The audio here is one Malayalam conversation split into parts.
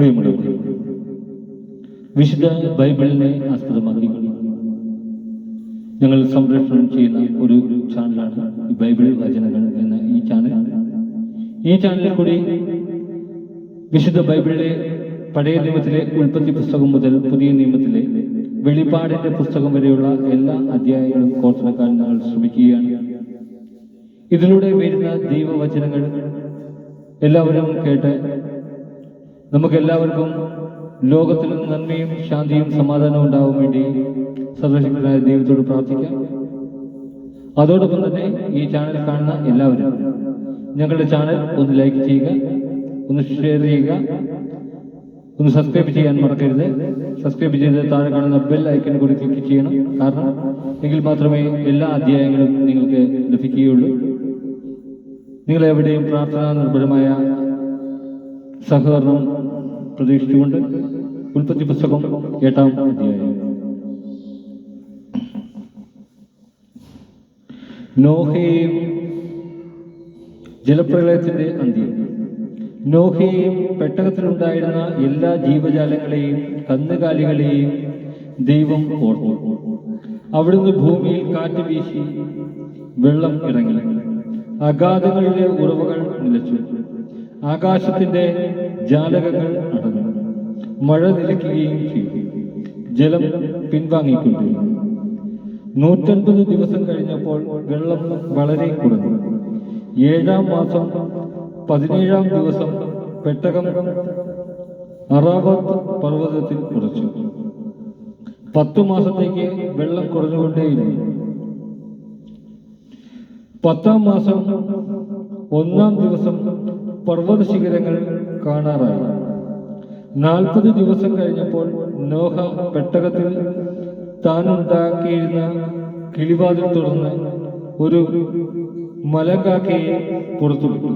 പ്രിയമുള്ളവരെ വിശുദ്ധ ബൈബിളിനെ ആസ്പദമാക്കി ഞങ്ങൾ സംരക്ഷണം ചെയ്യുന്ന ഒരു ചാനലാണ് ഈ ബൈബിൾ വചനങ്ങൾ എന്ന ഈ ചാനൽ. ഈ ചാനലിൽ കൂടി വിശുദ്ധ ബൈബിളിലെ പഴയ നിയമത്തിലെ ഉൽപ്പത്തി പുസ്തകം മുതൽ പുതിയ നിയമത്തിലെ വെളിപ്പാടിന്റെ പുസ്തകം വരെയുള്ള എല്ലാ അധ്യായങ്ങളും കോർത്തിറക്കാൻ ഞങ്ങൾ ശ്രമിക്കുകയാണ്. ഇതിലൂടെ വരുന്ന ദൈവവചനങ്ങൾ എല്ലാവരും കേട്ട് നമുക്ക് എല്ലാവർക്കും ലോകത്തിൽ നന്മയും ശാന്തിയും സമാധാനവും ഉണ്ടാവാൻ വേണ്ടി സർവശക്തനായ ദൈവത്തോട് പ്രാർത്ഥിക്കാം. അതോടൊപ്പം തന്നെ ഈ ചാനൽ കാണുന്ന എല്ലാവരും ഞങ്ങളുടെ ചാനൽ ഒന്ന് ലൈക്ക് ചെയ്യുക ഒന്ന് ഷെയർ ചെയ്യുക ഒന്ന് സബ്സ്ക്രൈബ് ചെയ്യാൻ മറക്കരുത്. സബ്സ്ക്രൈബ് ചെയ്ത് താഴെ കാണുന്ന ബെൽ ഐക്കൺ കൂടി ക്ലിക്ക് ചെയ്യണം. കാരണം എങ്കിൽ മാത്രമേ എല്ലാ അധ്യായങ്ങളും നിങ്ങൾക്ക് ലഭിക്കുകയുള്ളൂ. നിങ്ങൾ എവിടെയും പ്രാർത്ഥനാ നിർഭരമായ സഹകരണം പ്രതീക്ഷിച്ചുകൊണ്ട് ഉൽപ്പത്തി പുസ്തകം എട്ടാം അധ്യായം. നോഹയും ജലപ്രളയത്തിന്റെ അന്ത്യം. നോഹയും പെട്ടകത്തിലുണ്ടായിരുന്ന എല്ലാ ജീവജാലങ്ങളെയും കന്നുകാലികളെയും ദൈവം ഓർത്തു. അവിടുന്ന് ഭൂമിയിൽ കാറ്റ് വീശി വെള്ളം ഇറങ്ങി. അഗാധങ്ങളിലെ ഉറവുകൾ നിലച്ചു. ആകാശത്തിന്റെ ജാലകങ്ങൾ അടഞ്ഞു മഴ നിലയ്ക്കുകയും ചെയ്തു ജലം പിൻവാങ്ങിക്കൊണ്ടിരുന്നു നൂറ്റൻപത് ദിവസം കഴിഞ്ഞപ്പോൾ വെള്ളം വളരെ കുറഞ്ഞു. ഏഴാം മാസം പതിനേഴാം ദിവസം പെട്ടകം അറാബത്ത് പർവതത്തിൽ കുറച്ചു പത്തു മാസത്തേക്ക് വെള്ളം കുറഞ്ഞുകൊണ്ടേയിരുന്നു. പത്താം മാസം ഒന്നാം ദിവസം പർവത ശിഖരങ്ങൾ കാണാറായി. നാൽപ്പത് ദിവസം കഴിഞ്ഞപ്പോൾ നോഹ പെട്ടകത്തിൽ താനുണ്ടാക്കിയിരുന്ന കിളിവാതിൽ തുറന്ന് ഒരു മലങ്കാക്കയെ പുറത്തുവിട്ടു.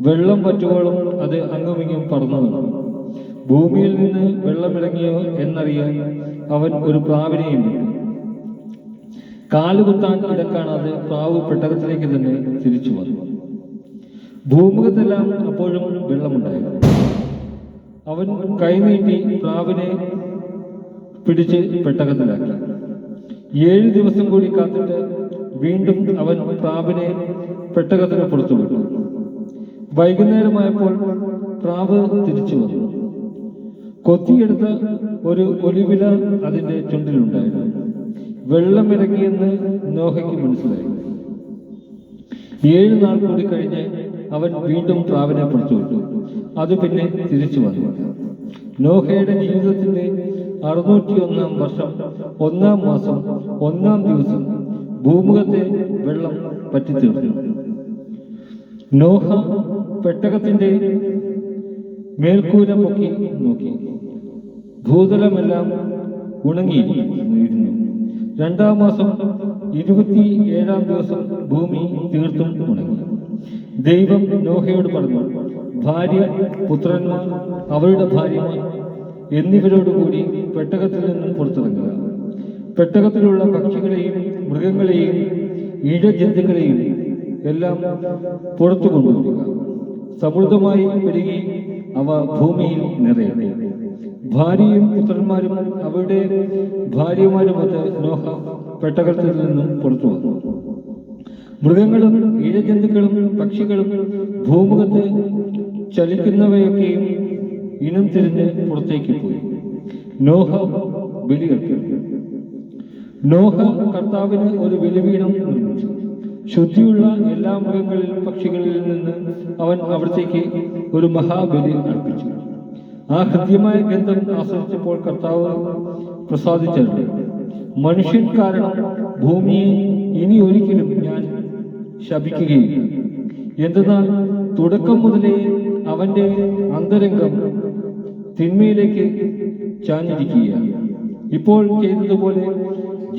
വെള്ളം പറ്റുവോളം അത് അങ്ങുമിങ്ങും പറന്നു വന്നു. ഭൂമിയിൽ നിന്ന് വെള്ളമിറങ്ങിയോ എന്നറിയാൻ അവൻ ഒരു പ്രാവിനെയും കാലുകുത്താൻ ഇടക്കാണാതെ കാണാതെ പ്രാവ് പെട്ടകത്തിലേക്ക് തന്നെ തിരിച്ചു വന്നു. ഭൂമുഖത്തെല്ലാം അപ്പോഴും വെള്ളമുണ്ടായിരുന്നു അവൻ കൈനീട്ടി പ്രാവിനെ പിടിച്ച് പെട്ടകത്തിലാക്കി. ഏഴ് ദിവസം കൂടി കാത്തിട്ട് വീണ്ടും അവൻ പ്രാവിനെ പെട്ടകത്തിന് പുറത്തു വിട്ടു. വൈകുന്നേരമായപ്പോൾ പ്രാവ് തിരിച്ചു വന്നു. കൊത്തിയെടുത്ത ഒരു ഒലിവില അതിന്റെ ചുണ്ടിലുണ്ടായിരുന്നു. വെള്ളമിറങ്ങിയെന്ന് നോഹയ്ക്ക് മനസ്സിലായി. ഏഴ് നാൾ കൂടി കഴിഞ്ഞ് അവൻ വീണ്ടും പ്രാവിനെ പുറത്തുവിട്ടു അത് പിന്നെ തിരിച്ചു വന്നു. നോഹയുടെ ജീവിതത്തിന്റെ അറുന്നൂറ്റി ഒന്നാം വർഷം ഒന്നാം മാസം ഒന്നാം ദിവസം ഭൂമുഖത്തെ വെള്ളം പറ്റിത്തീർന്നു. നോഹ പെട്ടകത്തിന്റെ മേൽക്കൂര പൊക്കി നോക്കി. ഭൂതലമെല്ലാം ഉണങ്ങിയിരുന്നു. രണ്ടാം മാസം ഇരുപത്തി ഏഴാം ദിവസം ഭൂമി തീർത്തും ഉണങ്ങി. ദൈവം നോഹയോട് പറഞ്ഞു ഭാര്യ പുത്രന്മാർ അവരുടെ ഭാര്യമാർ എന്നിവരോടുകൂടി പെട്ടകത്തിൽ നിന്നും പുറത്തിറങ്ങുക. പെട്ടകത്തിലുള്ള പക്ഷികളെയും മൃഗങ്ങളെയും ഇഴജന്തുക്കളെയും എല്ലാം പുറത്തു കൊണ്ടുവരിക. സമൃദ്ധമായി പെരുകി അവ ഭൂമിയിൽ നിറയട്ടെ ഭാര്യയും പുത്രന്മാരും അവരുടെ ഭാര്യമാരുമൊത്ത് നോഹ പെട്ടകത്തിൽ നിന്നും പുറത്തു വന്നു. മൃഗങ്ങളും ഇഴജന്തുക്കളും പക്ഷികളും ഭൂമുഖത്ത് ചലിക്കുന്നവയൊക്കെയും ഇനം തിരിഞ്ഞ് പുറത്തേക്ക് പോയി. നോഹ ബലികർപ്പിച്ചു നോഹ കർത്താവിന് ഒരു ബലിപീഠം നിർമ്മിച്ചു. ശുദ്ധിയുള്ള എല്ലാ മൃഗങ്ങളിലും പക്ഷികളിൽ നിന്ന് അവൻ അവിടത്തേക്ക് ഒരു മഹാബലി അർപ്പിച്ചു. ആ ഹൃദ്യമായ ഗന്ധം ആസ്വദിച്ചപ്പോൾ കർത്താവ് പ്രസാദിച്ചത് മനുഷ്യൻ കാരണം ഭൂമിയെ ഇനി ഒരിക്കലും ഞാൻ ശപിക്കുകയില്ല. എന്തെന്നാൽ തുടക്കം മുതലേ അവന്റെ അന്തരംഗം തിന്മയിലേക്ക് ചാഞ്ഞിരിക്കുകയാണ്. ഇപ്പോൾ ചെയ്തതുപോലെ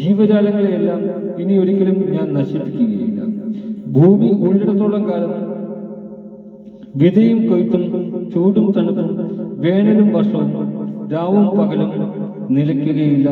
ജീവജാലങ്ങളെയെല്ലാം ഇനി ഒരിക്കലും ഞാൻ നശിപ്പിക്കുകയില്ല. ഭൂമി ഉള്ളിടത്തോളം കാലം വിതയും കൊയ്ത്തും ചൂടും തണുപ്പും വേനലും വർഷവും രാവും പകലും നിലയ്ക്കുകയില്ല